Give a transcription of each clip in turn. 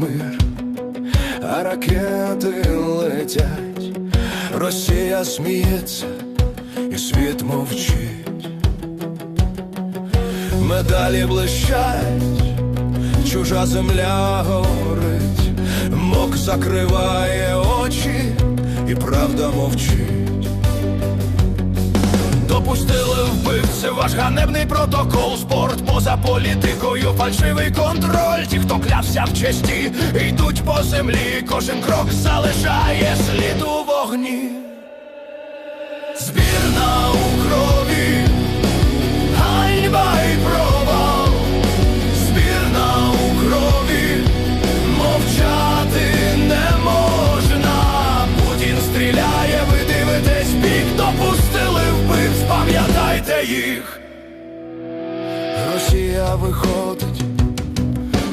мир, а ракети летять, Росія сміється і світ мовчить, медалі блищать, чужа земля горить, мок закриває очі, і правда мовчить. Допустили вбивці ваш ганебний протокол, спорт поза політикою, фальшивий контроль. Ті, хто клявся в честі, йдуть по землі, кожен крок залишає слід їх. Росія виходить,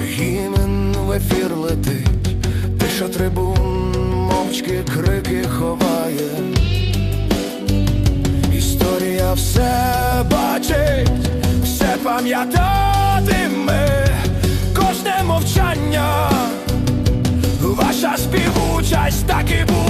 гімн в ефір летить, тиша трибун, мовчки крики ховає. Історія все бачить, все пам'ятатиме, кожне мовчання, ваша співучасть так і буде.